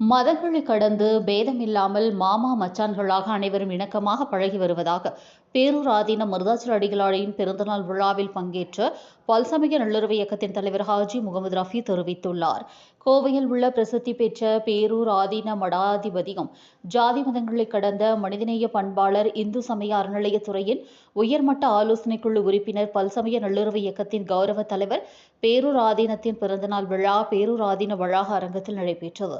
மதங்களை கடந்து பேதமில்லாமல் மாமா மச்சான்களாக அனைவரும் இணக்கமாக பழகி வருவதாக பேரூராதீன மருதாச்சல அடிகளாரின் பிறந்தநாள் விழாவில் பங்கேற்ற பல்சமய நல்லுறவு இயக்கத்தின் தலைவர் ஹாஜி முகமது ரஃபி தெரிவித்துள்ளார். கோவையில் உள்ள பிரசித்தி பெற்ற பேரூர் ஆதீன மடாதிபதியும் ஜாதி மதங்களை கடந்த மனிதநேய பண்பாளர் இந்து சமய அறநிலையத்துறையின் உயர்மட்ட ஆலோசனைக்குழு உறுப்பினர் பல்சமய நல்லுறவு இயக்கத்தின் கௌரவ தலைவர் பேரூர் ஆதீனத்தின் பிறந்தநாள் விழா பேரூர் ஆதீன வளாக அரங்கத்தில் நடைபெற்றது.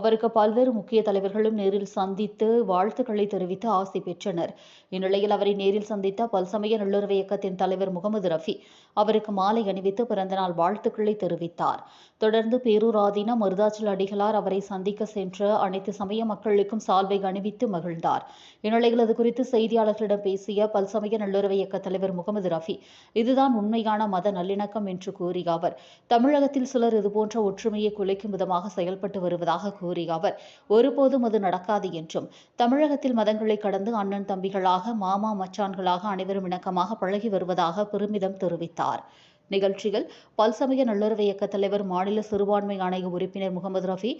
அவருக்கு பல்வேறு முக்கிய தலைவர்களும் நேரில் சந்தித்து வாழ்த்துக்களை தெரிவித்து ஆசி பெற்றனர். இந்நிலையில் அவரை நேரில் சந்தித்த பல்சமய நல்லுறவு இயக்கத்தின் தலைவர் முகமது ரஃபி அவருக்கு மாலை அணிவித்து பிறந்தநாள் வாழ்த்துக்களை தெரிவித்தார். தொடர்ந்து பேரூராதீன மருதாச்சல் அடிகளார் அவரை சந்திக்க சென்ற அனைத்து சமய மக்களுக்கும் சால்வை அணிவித்து மகிழ்ந்தார். இந்நிலையில் அது குறித்து செய்தியாளர்களிடம் பேசிய பல்சமய நல்லுறவு இயக்க தலைவர் முகமது ரஃபி இதுதான் உண்மையான மத நல்லிணக்கம் என்று கூறிய அவர் தமிழகத்தில் சிலர் இதுபோன்ற ஒற்றுமையை குலைக்கும் விதமாக செயல்பட்டு வருவதாக கூறிய அவர் ஒருபோதும் அது நடக்காது என்றும். தமிழகத்தில் மதங்களை கடந்து அண்ணன் தம்பிகளாக மாமா மச்சான்களாக அனைவரும் இணக்கமாக பழகி வருவதாக பெருமிதம் தெரிவித்தார். நிகழ்ச்சியில் பல்சமய நல்லுறவு இயக்க தலைவர் மாநில சிறுபான்மை ஆணைய உறுப்பினர் முகமது ரஃபி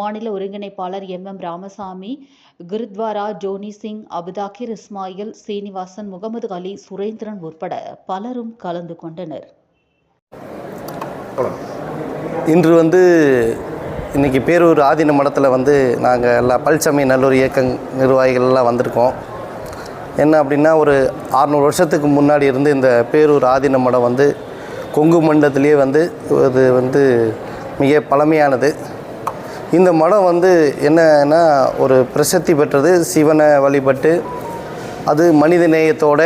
மாநில ஒருங்கிணைப்பாளர் M. M. Ramasamy Gurudwara Johnny Singh Abuthahir Ismail Srinivasan Mohammed Ali Surendran உட்பட பலரும் கலந்து கொண்டனர். இன்று வந்து இன்றைக்கி பேரூர் ஆதீன மடத்தில் வந்து நாங்கள் எல்லா பல்சமய நல்லூர் இயக்க நிர்வாகிகள் எல்லாம் வந்திருக்கோம். என்ன அப்படின்னா ஒரு அறநூறு வருஷத்துக்கு முன்னாடி இருந்து இந்த பேரூர் ஆதீன மடம் வந்து கொங்கு மண்டலத்திலேயே வந்து இது வந்து மிக பழமையானது. இந்த மடம் வந்து என்னன்னா ஒரு பிரசித்தி பெற்றது சிவனை வழிபட்டு அது மனித நேயத்தோட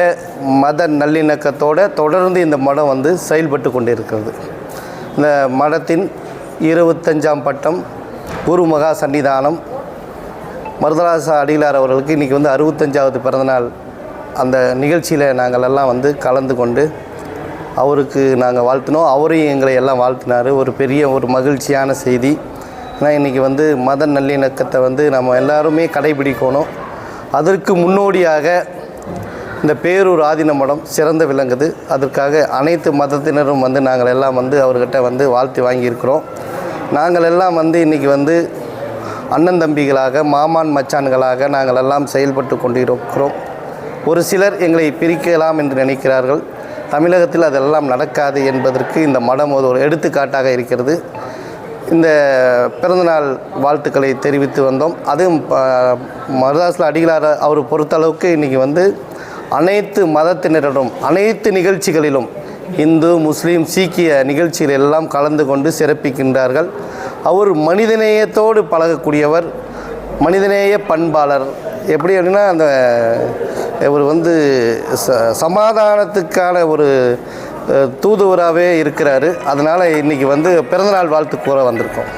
மத நல்லிணக்கத்தோட தொடர்ந்து இந்த மடம் வந்து செயல்பட்டு கொண்டிருக்கிறது. இந்த மடத்தின் இருபத்தஞ்சாம் பட்டம் குரு மகா சன்னிதானம். மருதராசா அடிகளார் அவர்களுக்கு இன்றைக்கி வந்து அறுபத்தஞ்சாவது பிறந்தநாள். அந்த நிகழ்ச்சியில் நாங்கள் எல்லாம் வந்து கலந்து கொண்டு அவருக்கு நாங்கள் வாழ்த்தினோம். அவரையும் எங்களை எல்லாம் வாழ்த்தினார். ஒரு பெரிய ஒரு மகிழ்ச்சியான செய்தி. ஏன்னா இன்றைக்கி வந்து மத நல்லிணக்கத்தை வந்து நம்ம எல்லாருமே கடைபிடிக்கணும். அதற்கு முன்னோடியாக இந்த பேரூர் ஆதீன மடம் சிறந்து விளங்குது. அதற்காக அனைத்து மதத்தினரும் வந்து நாங்கள் எல்லாம் வந்து அவர்கிட்ட வந்து வாழ்த்து வாங்கியிருக்கிறோம். நாங்கள் எல்லாம் வந்து இன்றைக்கி வந்து அண்ணன் தம்பிகளாக மாமான் மச்சான்களாக நாங்கள் எல்லாம் செயல்பட்டு கொண்டிருக்கிறோம். ஒரு சிலர் எங்களை பிரிக்கலாம் என்று நினைக்கிறார்கள். தமிழகத்தில் அதெல்லாம் நடக்காது என்பதற்கு இந்த மடம் ஒரு எடுத்துக்காட்டாக இருக்கிறது. இந்த பிறந்தநாள் வாழ்த்துக்களை தெரிவித்து வந்தோம். அதுவும் ப- மருதாசில் அடிகளார் அவர் பொறுத்தளவுக்கு இன்றைக்கி வந்து அனைத்து மதத்தினரிடம் அனைத்து நிகழ்ச்சிகளிலும் இந்து முஸ்லீம் சீக்கிய நிகழ்ச்சிகள் எல்லாம் கலந்து கொண்டு சிறப்பிக்கின்றார்கள். அவர் மனிதநேயத்தோடு பழகக்கூடியவர் மனிதநேய பண்பாளர். எப்படி அப்படின்னா அந்த இவர் வந்து ச சமாதானத்துக்கான ஒரு தூதுவராகவே இருக்கிறாரு. அதனால் இன்றைக்கி வந்து பிறந்தநாள் வாழ்த்து கூற வந்திருக்கோம்.